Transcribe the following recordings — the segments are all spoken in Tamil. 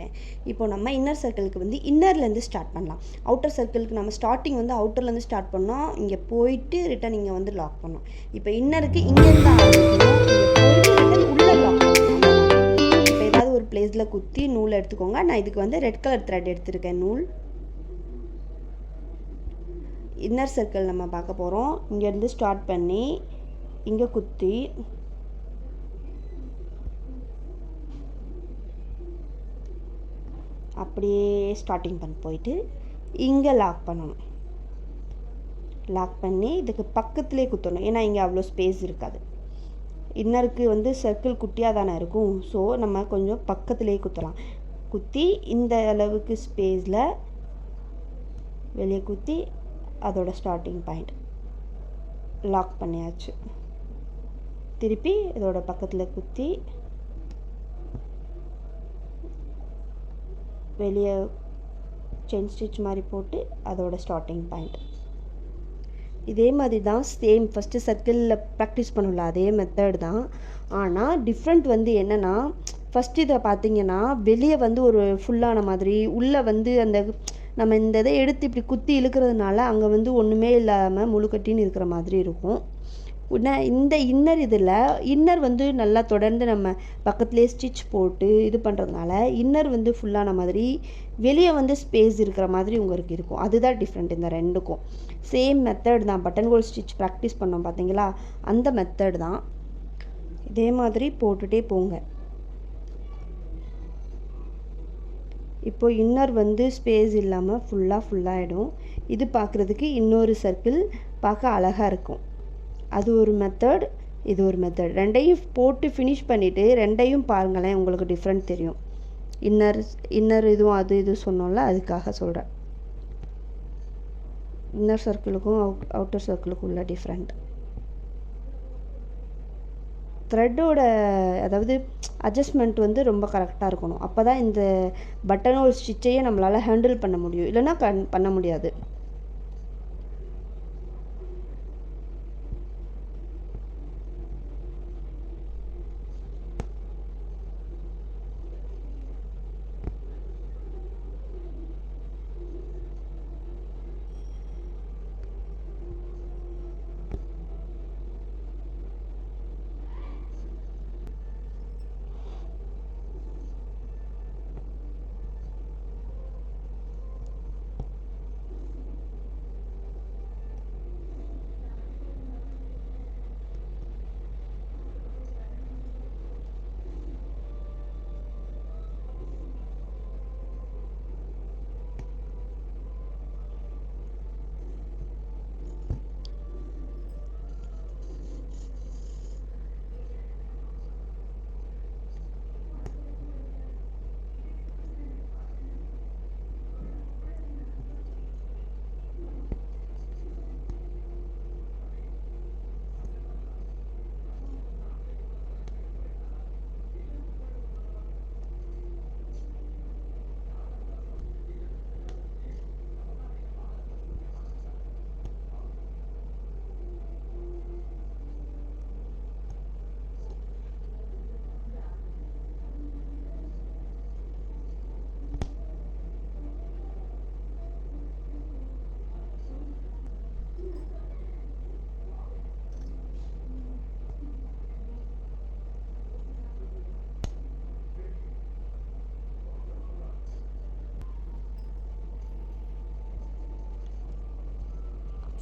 பண்ணிட்டேன் இப்போ நம்ம இன்னர் சர்க்கிளுக்கு வந்து இன்னர்லேருந்து ஸ்டார்ட் பண்ணலாம். அவுட்டர் சர்க்கிளுக்கு நம்ம ஸ்டார்டிங் வந்து அவுட்டர்லேருந்து ஸ்டார்ட் பண்ணோம் இங்கே போயிட்டு ரிட்டன் இங்கே வந்து லாக் பண்ணோம். இப்போ இன்னருக்கு இங்கேருந்து ஆரம்பிக்கணும். இங்கே உள்ளே லாக் இப்போ ஏதாவது ஒரு பிளேஸில் குத்தி நூல் எடுத்துக்கோங்க. நான் இதுக்கு வந்து ரெட் கலர் த்ரெட் எடுத்திருக்கேன் நூல். இன்னர் சர்க்கிள் நம்ம பார்க்க போகிறோம் இங்கேருந்து ஸ்டார்ட் பண்ணி இங்கே குத்தி அப்படியே ஸ்டார்டிங் பண்ணி போயிட்டு இங்கே லாக் பண்ணணும். லாக் பண்ணி இதுக்கு பக்கத்துலேயே குத்தணும். ஏன்னா இங்கே அவ்வளோ ஸ்பேஸ் இருக்காது. இன்னருக்கு வந்து சர்க்கிள் குட்டியாக தானே இருக்கும். ஸோ நம்ம கொஞ்சம் பக்கத்துலேயே குத்தலாம். குத்தி இந்த அளவுக்கு ஸ்பேஸில் வெளியே குத்தி அதோட ஸ்டார்டிங் பாயிண்ட் லாக் பண்ணியாச்சு. திருப்பி இதோட பக்கத்தில் குத்தி வெளியே செயின் ஸ்டிச் மாதிரி போட்டு அதோட ஸ்டார்டிங் பாயிண்ட் இதே மாதிரி தான் சேம் ஃபஸ்ட்டு சர்க்கிளில் ப்ராக்டிஸ் பண்ணல அதே மெத்தட் தான். ஆனால் டிஃப்ரெண்ட் வந்து என்னென்னா ஃபஸ்ட்டு இதை பார்த்தீங்கன்னா வெளியே வந்து ஒரு ஃபுல்லான மாதிரி உள்ளே வந்து அந்த நம்ம இந்த இதை எடுத்து இப்படி குத்தி இழுக்கிறதுனால அங்கே வந்து ஒன்றுமே இல்லாமல் முழுக்கட்டின்னு இருக்கிற மாதிரி இருக்கும். உடனே இந்த இன்னர் இதில் இன்னர் வந்து நல்லா தொடர்ந்து நம்ம பக்கத்துலேயே ஸ்டிச் போட்டு இது பண்ணுறதுனால இன்னர் வந்து ஃபுல்லான மாதிரி வெளியே வந்து ஸ்பேஸ் இருக்கிற மாதிரி உங்களுக்கு இருக்கும். அதுதான் டிஃப்ரெண்ட் இந்த ரெண்டுக்கும். சேம் மெத்தட் தான். பட்டன் கோல் ஸ்டிச் ப்ராக்டிஸ் பண்ணோம் பார்த்தீங்களா அந்த மெத்தட் தான். இதே மாதிரி போட்டுகிட்டே போங்க. இப்போ இன்னர் வந்து ஸ்பேஸ் இல்லாமல் ஃபுல்லாக ஃபுல்லாகிடும் இது பார்க்குறதுக்கு இன்னொரு சர்க்கிள் பார்க்க அழகாக இருக்கும். அது ஒரு மெத்தட் இது ஒரு மெத்தட் ரெண்டையும் போட்டு ஃபினிஷ் பண்ணிவிட்டு ரெண்டையும் பாருங்களேன் உங்களுக்கு டிஃப்ரெண்ட் தெரியும். இன்னர் இன்னர் இதுவும் அது இது சொன்னோம்ல அதுக்காக சொல்கிறேன் இன்னர் சர்க்கிளுக்கும் அவுட் அவுட்டர் சர்க்கிளுக்கும் உள்ள டிஃப்ரெண்ட் த்ரெட்டோட அதாவது அட்ஜஸ்ட்மெண்ட் வந்து ரொம்ப கரெக்டாக இருக்கணும். அப்போ தான் இந்த பட்டன் ஹோல் ஸ்டிச்சையே நம்மளால் ஹேண்டில் பண்ண முடியும். இல்லைன்னா கண் பண்ண முடியாது.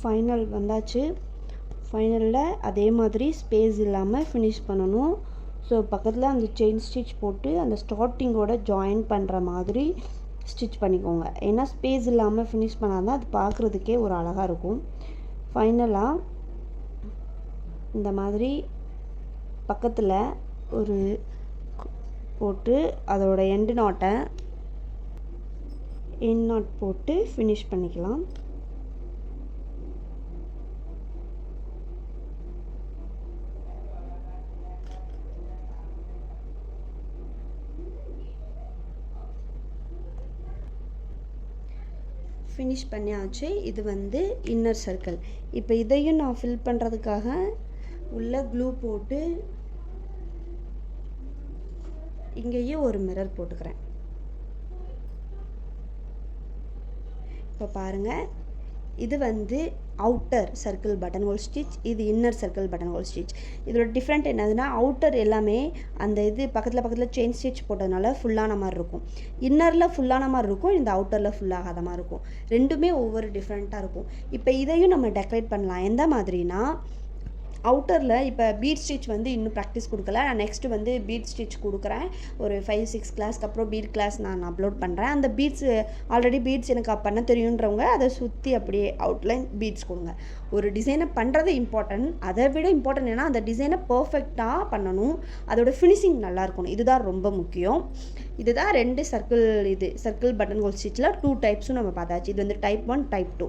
ஃபைனல் வந்தாச்சு. ஃபைனலில் அதே மாதிரி ஸ்பேஸ் இல்லாமல் ஃபினிஷ் பண்ணணும். ஸோ பக்கத்தில் அந்த செயின் ஸ்டிச் போட்டு அந்த ஸ்டார்டிங்கோட ஜாயின் பண்ணுற மாதிரி ஸ்டிச் பண்ணிக்கோங்க. ஏன்னா ஸ்பேஸ் இல்லாமல் ஃபினிஷ் பண்ணால் தான் அது பார்க்குறதுக்கே ஒரு அழகாக இருக்கும். ஃபைனலாக இந்த மாதிரி பக்கத்தில் ஒரு போட்டு அதோட எண்டு நாட்டை எண்ட் நாட் போட்டு ஃபினிஷ் பண்ணிக்கலாம். ஃபினிஷ் பண்ணியாச்சு. இது வந்து இன்னர் சர்க்கிள் இப்போ இதையும் நான் ஃபில் பண்ணுறதுக்காக உள்ள க்ளூ போட்டு இங்கேயும் ஒரு மிரர் போட்டுக்கிறேன். இப்போ பாருங்கள் இது வந்து outer circle button hole stitch இது inner circle button hole stitch இதோட டிஃப்ரெண்ட் என்னதுன்னா அவுட்டர் எல்லாமே அந்த இது பக்கத்தில் பக்கத்தில் செயின் ஸ்டிச் போட்டதுனால ஃபுல்லான மாதிரி இருக்கும். இன்னரில் ஃபுல்லான மாதிரி இருக்கும் இந்த அவுட்டரில் ஃபுல்லாகாத மாதிரி இருக்கும். ரெண்டுமே ஒவ்வொரு டிஃப்ரெண்ட்டாக இருக்கும். இப்போ இதையும் நம்ம டெக்கரேட் பண்ணலாம். எந்த மாதிரினா அவுட்டரில் இப்போ பீட் ஸ்டிச் வந்து இன்னும் ப்ராக்டிஸ் கொடுக்கல. நான் நெக்ஸ்ட்டு வந்து பீட் ஸ்டிச் கொடுக்குறேன். ஒரு ஃபைவ் சிக்ஸ் கிளாஸ்க்கு அப்புறம் பீட் கிளாஸ் நான் அப்லோட் பண்ணுறேன் அந்த பீட்ஸ் ஆல்ரெடி பீட்ஸ் எனக்கு பண்ண தெரியுன்றவங்க அதை சுற்றி அப்படியே அவுட்லைன் பீட்ஸ் கொடுங்க. ஒரு டிசைனை பண்ணுறது இம்பார்ட்டன்ட் அதை விட இம்பார்ட்டன்ட் ஏன்னா அந்த டிசைனை பர்ஃபெக்டாக பண்ணணும். அதோட ஃபினிஷிங் நல்லா இருக்கணும். இதுதான் ரொம்ப முக்கியம். இதுதான் ரெண்டு சர்க்கிள் இது. சர்க்கிள் பட்டன் ஹோல் ஸ்டிச்சில் டூ டைப்ஸும் நம்ம பார்த்தாச்சு. இது வந்து டைப் ஒன் டைப் டூ